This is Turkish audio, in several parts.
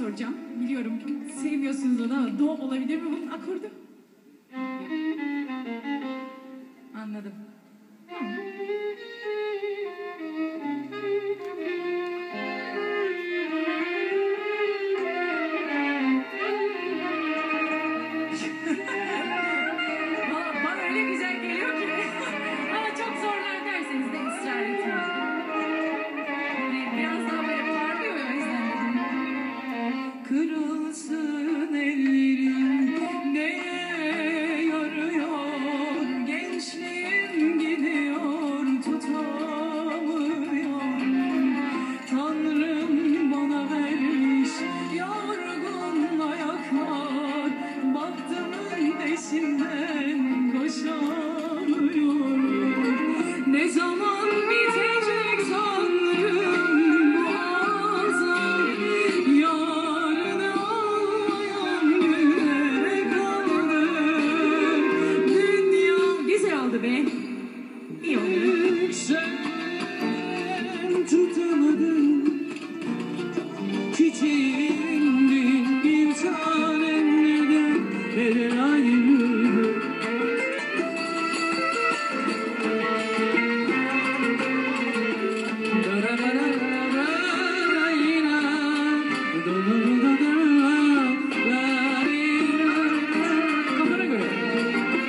soracağım. Biliyorum sevmiyorsunuz onu ama doğum olabilir mi bunun akordu? Çiçeğimdin bir tanem neden? Neden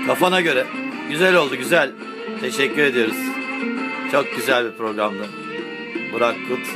Kafana göre. Güzel oldu güzel. Teşekkür ediyoruz. Çok güzel bir programdı. Burak Kut.